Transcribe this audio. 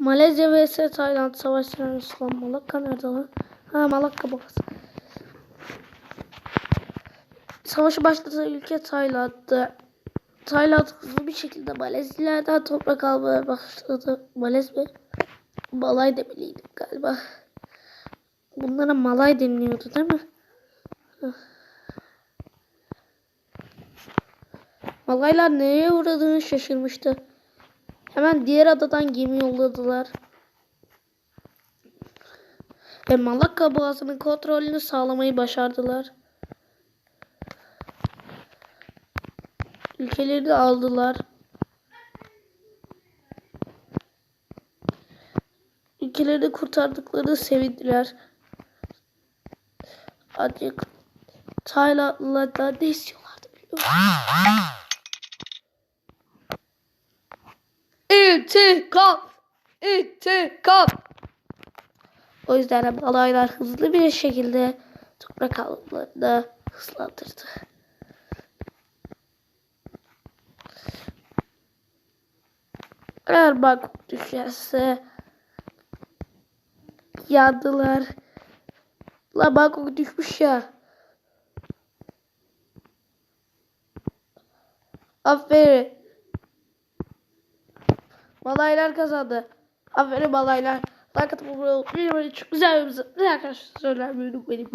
Malezya vs Tayland savaş senaryosu lan Malakka nerede? Ha Malakka babası. Savaşı başlatan ülke Tayland'dı. Tayland hızlı bir şekilde Malezyalardan toprak almaya başladı. Malez mi? Malay demeliydik galiba. Bunlara Malay deniliyordu değil mi? Malaylar neye uğradığını şaşırmıştı. Hemen diğer adadan gemi yolladılar. Ve Malakka boğazının kontrolünü sağlamayı başardılar. Ülkeleri de aldılar. Ülkeleri de kurtardıklarını sevindiler. Ancak Taylandlılar ne istiyorlardı biliyor musun? İntikam! İntikam! O yüzden de alaylar hızlı bir şekilde toprak alımlarını hızlandırdı. Eğer Bangkok düşerse yandılar. La Bangkok düşmüş ya. Aferin. Malaylar kazandı. Aferin malaylar. Like atıp abone olmayı. Çok güzel bir arkadaşlar söyler. Bye.